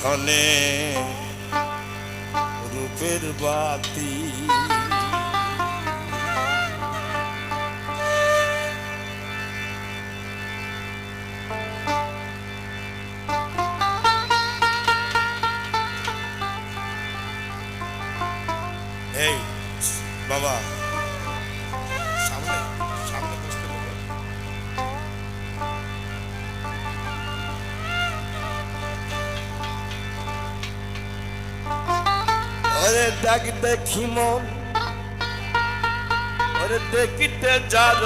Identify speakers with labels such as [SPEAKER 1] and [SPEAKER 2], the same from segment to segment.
[SPEAKER 1] ঠনে রূপের বাতি। ওরে দেখ দেখি মন। আরে দেখিতে যার।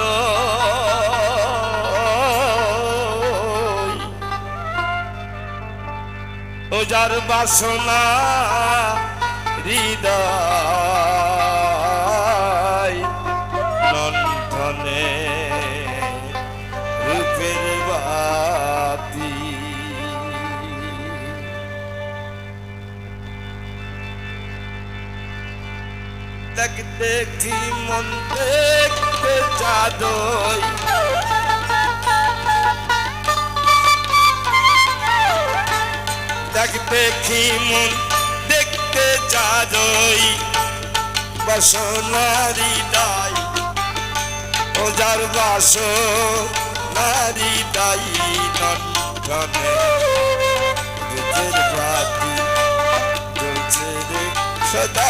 [SPEAKER 1] ও যার বাসনা হৃদয়। দেখ দেখি মন দেখতে যাদই দেখ দেখি মন দেখতে যাদই বসনারি দাই ও যার বাস নারী দাই নন্দনে রূপের বাতি জ্বলছে সদা।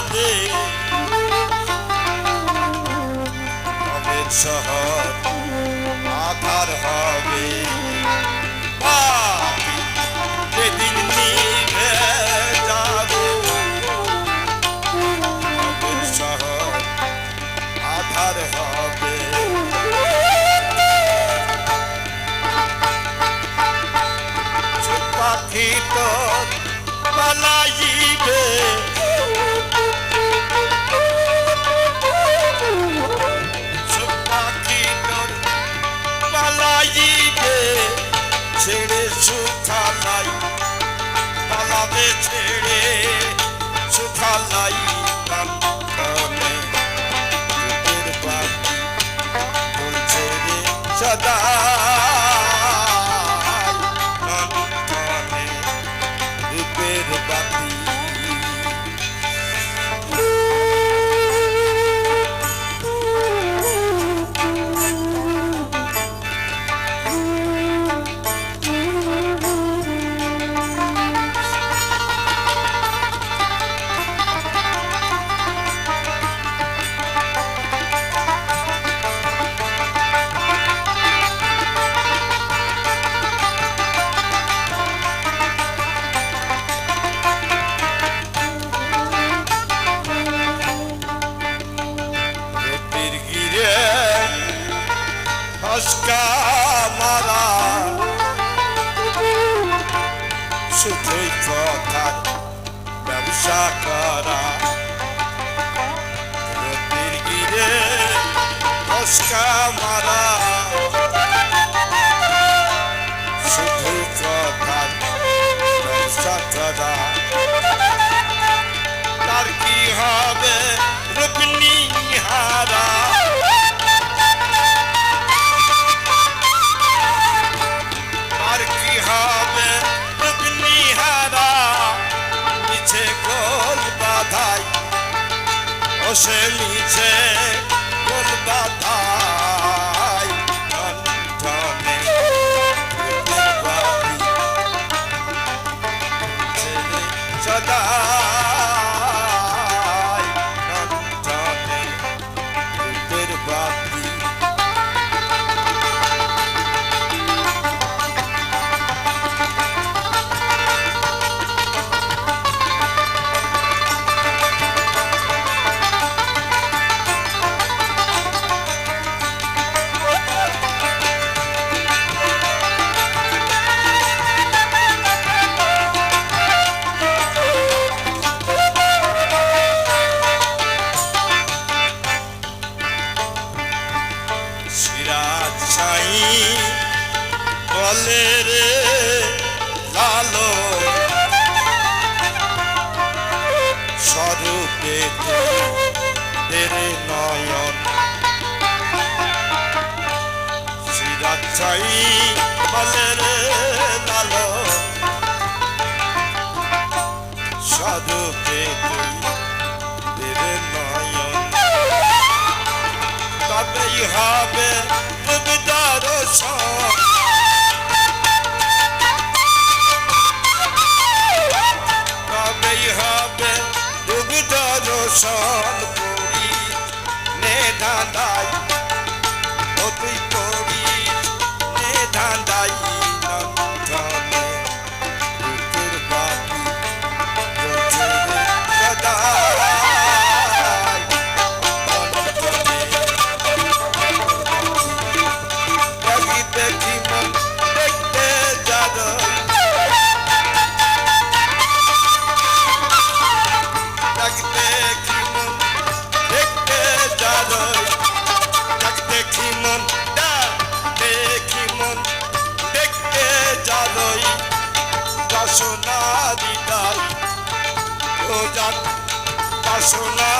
[SPEAKER 1] যাবে তবে শহর আধার হবে। যেদিন নিভে যাবে। তবে শহর আধার হবে। পাখি তো পালাইবে ছেড়ে সুখালাই পালাবে ছেড়ে সুখা নাই সদা। শুধুই কথা ব্যবসা করা রূপের গিরে হসকা মারা শুধু কথা ও সে নিচে গোল চাঁদের নয়ন শ্রীরাজ্জাই মালের লালো সাধুকে তুই দেবে নয়ন তবেই হবে রবিদার সব রবিদার সন করি। নে দাদাই ও যান বাসনা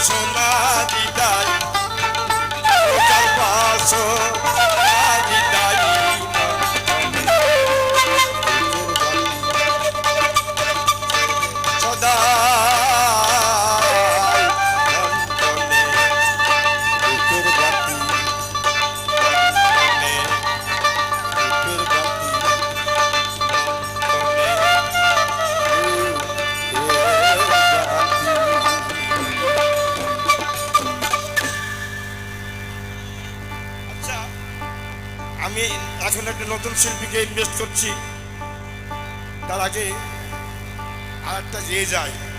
[SPEAKER 1] বাসনা দিদাই ওটার আমি এখন একটা নতুন শিল্পীকে ইনভেস্ট করছি। তার আগে আর একটা যে যায়।